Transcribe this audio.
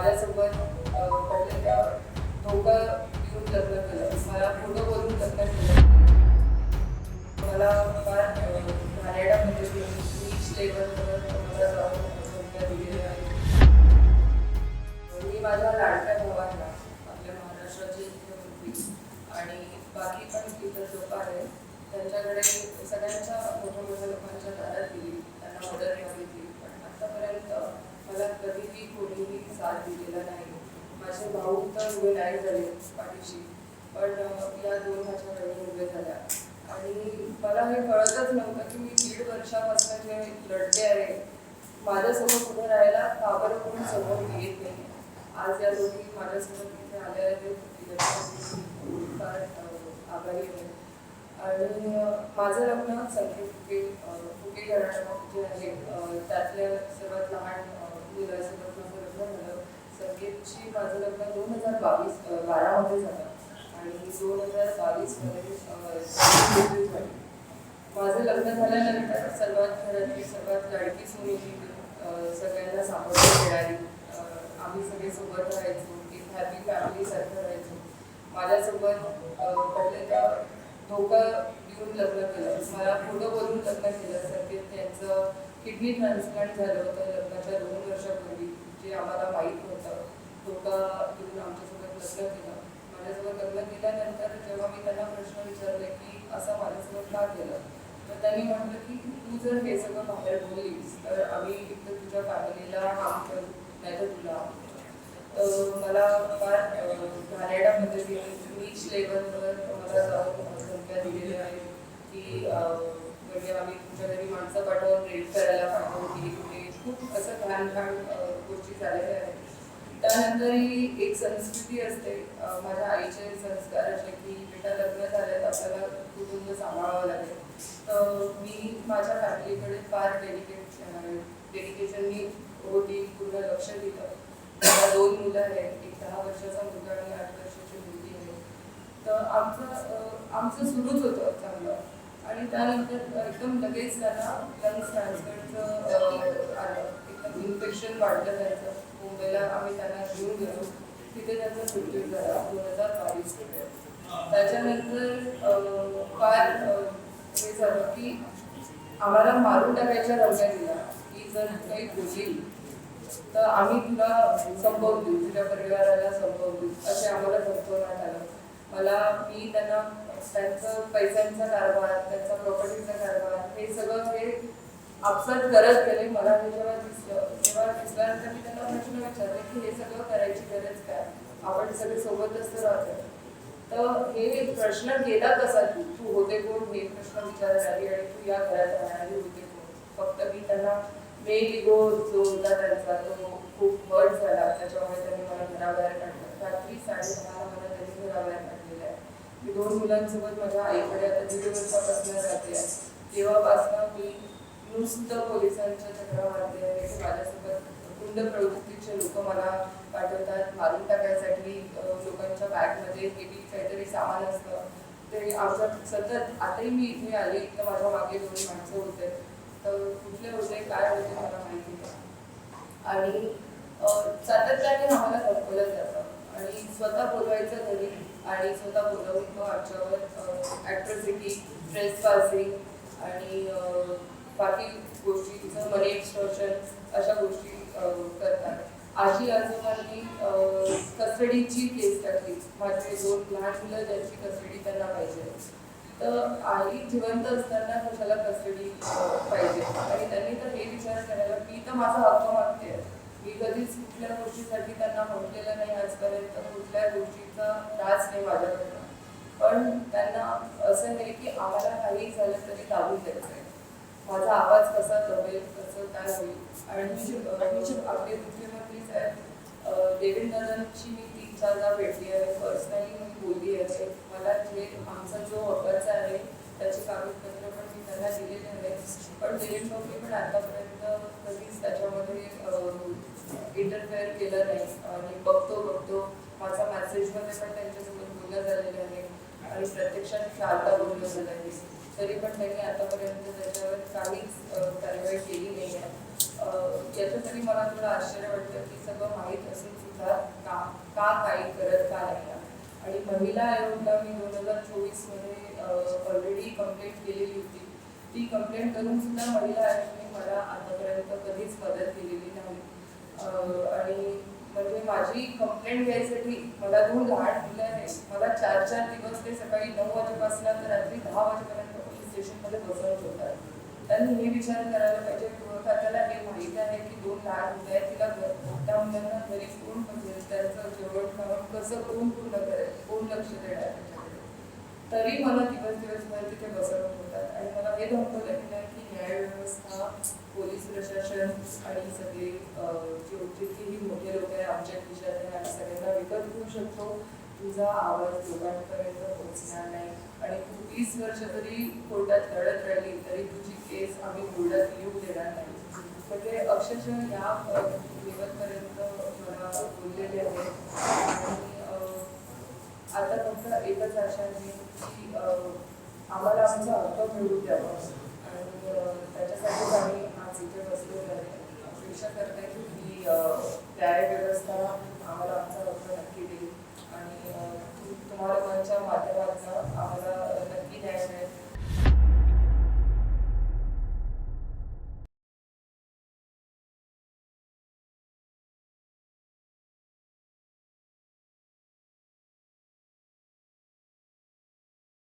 माझ्यासोबत धोका घेऊन लग्न केलं. मला फोटो बोलून लग्न केलं. मला फार अ, म्हणजे पद्धतीने मला जाऊन तर झाले पाठीशी. पण या दोन माझ्या बहिणी उभे झाल्या. आणि मला हे कळतच नव्हतं की मी दीड वर्षापासून जे लढते आहे माझ्यासमोर उभं राहायला काबर बरं समोर येत नाही. आज या दोघी माझ्यासमोर इथे आल्या आहेत. फार आभारी आहे. आणि माझं लग्न संकेत फुके फुके घराण्यामध्ये जे आहे त्यातल्या सर्वात लहान अ, मुलासोबत माझं लग्न झालं. संकेतची माझं लग्न दोन हजार बावीस बारामध्ये झाला. आणि दोन हजार बावीसमध्ये माझं लग्न झाल्यानंतर सर्वात घरातली सर्वात लाडकी सोनी सगळ्यांना सामोरं घेणारी आम्ही सगळे सोबत राहायचो एक हॅपी फॅमिलीसारखं राहायचो. माझ्यासोबत अ, पडलेल्या धोका देऊन लग्न केलं. मला खोटं बोलून लग्न केलं. संकेत त्यांचं किडनी ट्रान्सप्लांट झालं होतं लग्नाच्या दोन वर्षापूर्वी जे आम्हाला माहीत होतं तोटा देऊन आमच्यासोबत लग्न केलं. माझ्यासोबत लग्न केल्यानंतर जेव्हा मी त्यांना प्रश्न विचारले की असं माझ्यासोबत का केलं? तर त्यांनी म्हटलं की तू जर हे सगळं बाहेर बोललीस तर आम्ही एकतर तुझ्या फॅमिलीला काम करू नाही तर तुला तर मला फार अ, घाणेरड्या पद्धतीने नीच लेवलवर मला जाऊन धमक्या दिलेल्या आहेत की म्हणजे आम्ही तुमच्या घरी माणसं पाठवून रेड करायला पाठवू की कुठे खूप असं घाण घाण गोष्टी झालेल्या आहेत. त्यानंतर ही एक संस्कृती असते. माझ्या आईचे संस्कार असे की बेटा लग्न झाल्यात आपल्याला कुटुंब सांभाळावं लागेल. तर मी माझ्या फॅमिलीकडे फार डेडिकेट डेडिकेशननी होती पूर्ण लक्ष दिलं. मला दोन मुलं आहेत एक दहा वर्षाचा मुलगा आणि आठ वर्षाची मुलगी आहे. तर आमचं आमचं सुरूच होतं चांगलं. आणि त्यानंतर एकदम लगेच त्यांना लंग्स ट्रान्सप्लांटचं आलं. इन्फेक्शन वाढलं त्यांचं मुंबईला आम्ही त्यांना घेऊन गेलो. तिथे त्यांचा मृत्यू झाला दोन हजार बावीसमध्ये त्याच्यानंतर फार हे झालं की आम्हाला मारून टाकायच्या धमक्या दिला की जर काही बोलली तर आम्ही तुला संपवून देऊ तुझ्या परिवाराला संपवून देऊ असे आम्हाला संपवण्यात आलं मला मी त्यांना त्यांचं पैशांचा कारभार त्यांचा प्रॉपर्टीचा कारभार आपसात करत गेले मला हे जेव्हा दिसलं तेव्हा दिसल्यानंतर मी त्यांना प्रश्न विचारले की हे सगळं करायची गरज काय? आपण सगळे सोबतच तर राहतो तर हे प्रश्न गेला कसा तू तू होते कोण? हे प्रश्न विचारत आली आणि तू या घरात राहणारी होते कोण? फक्त मी त्यांना मेल इगो जो होता त्यांचा तो खूप हर्ट झाला. त्याच्यामुळे त्यांनी मला घराबाहेर काढलं. रात्री साडेदहाला मला त्यांनी घराबाहेर काढलेलं आहे. मी दोन मुलांसोबत माझ्या आईकडे आता दीड वर्षापासून राहते. तेव्हापासून मी नुसतं पोलिसांच्या चक्रामध्ये मारते माझ्यासोबत गुंड प्रवृत्तीचे लोक मला पाठवतात. मारून टाकायसाठी लोकांच्या बॅगमध्ये हेवी काहीतरी सामान असतं. ते आमचं सतत आताही मी इथे आली तर माझ्या मागे दोन माणसं होते. तर कुठले होते काय होते मला माहिती नाही. आणि सातत्याने आम्हाला संपवलं जातं. आणि स्वतः बोलवायचं घरी आणि स्वतः बोलवून तो आमच्यावर ॲट्रॉसिटी स्ट्रेस पासिंग आणि बाकी बाकी तिचं मनी एक्सटॉर्शन अशा गोष्टी करतात. आजी आजोबांनी कस्टडीची केस टाकली. माझे दोन लहान मुलं ज्यांची कस्टडी त्यांना पाहिजे. तर आई जिवंत असताना कशाला कस्टडी पाहिजे? आणि त्यांनी तर हे विचार करायला मी तर माझा हक्क मागते. मी कधीच कुठल्या गोष्टीसाठी त्यांना म्हटलेलं नाही आजपर्यंत. कुठल्या गोष्टीचा त्रास नाही माझ्याकडनं. पण त्यांना असं नाही की आम्हाला काही झालं तरी दाबून द्यायचं आहे माझा आवाज कसा दबेल कसं काय होईल? आणि अं, आपले मुख्यमंत्री साहेब अं, देवेंद्रनाथांची मी तीन चारदा भेटली आहे. पर्सनली मी बोलली आहे मला जे आमचा जो हक्काचा आहे त्याचे कागदपत्र पण मी त्यांना दिलेले आहे पण देवेंद्रबाबूंनी पण आतापर्यंत कधीच त्याच्यामध्ये इंटरफेअर केलं नाही. आणि बघतो बघतो माझा मेसेजमध्ये पण त्यांच्यासोबत बोलणं झालेलं आहे. आणि प्रत्यक्षात चालता बोललो मला तरी पण त्यांनी आतापर्यंत त्याच्यावर काहीच कारवाई केली नाही आहे. ज्याचं तरी मला थोडं आश्चर्य वाटतं की सगळं माहीत असेल सुद्धा का का काही करत का नाही आणि महिला आयोगाला मी दोन हजार चोवीसमध्ये ऑलरेडी कंप्लेंट केलेली होती. ती कंप्लेंट करून सुद्धा महिला आयोगाने मला आतापर्यंत कधीच मदत केलेली नाही. आणि म्हणजे माझी कंप्लेंट घ्यायसाठी मला दोन लहान मुलं आहेत मला चार चार दिवस ते सकाळी नऊ वाजेपासून तर रात्री दहा वाजेपर्यंत पोलीस स्टेशनमध्ये बसवत होतात. त्यांनी हे विचार करायला पाहिजे. गृह खात्याला हे माहीत आहे की दोन लहान मुलं आहेत तिला त्या मुलांना घरी कोण म्हणजे त्यांचं जेवण खावण कसं कोण पूर्ण करेल? कोण लक्ष देणार? तरी मला दिवस दिवसभर तिथे बसवत होतात. आणि मला हे दाखवलं की नाही की न्यायव्यवस्था पोलीस प्रशासन आणि सगळे जे जितकेही मोठे लोक आहे आमच्या खिशात आहे आम्ही सगळ्यांना विकत घेऊ शकतो. तुझा आवाज लोकांपर्यंत पोहोचणार नाही. आणि तू वीस वर्ष तरी कोर्टात लढत राहिली तरी तुझी केस आम्ही कोर्टात येऊ देणार नाही. म्हणजे अक्षरशः या लेवलपर्यंत द्यावं आणि त्याच्यासाठीच आम्ही आज इथे बसलेलो आहे अपेक्षा करते की ही न्याय व्यवस्था आम्हाला आमचा हक्क नक्की देईल आणि तुम्हाला त्यांच्या माध्यमातून आम्हाला नक्की न्याय मिळेल?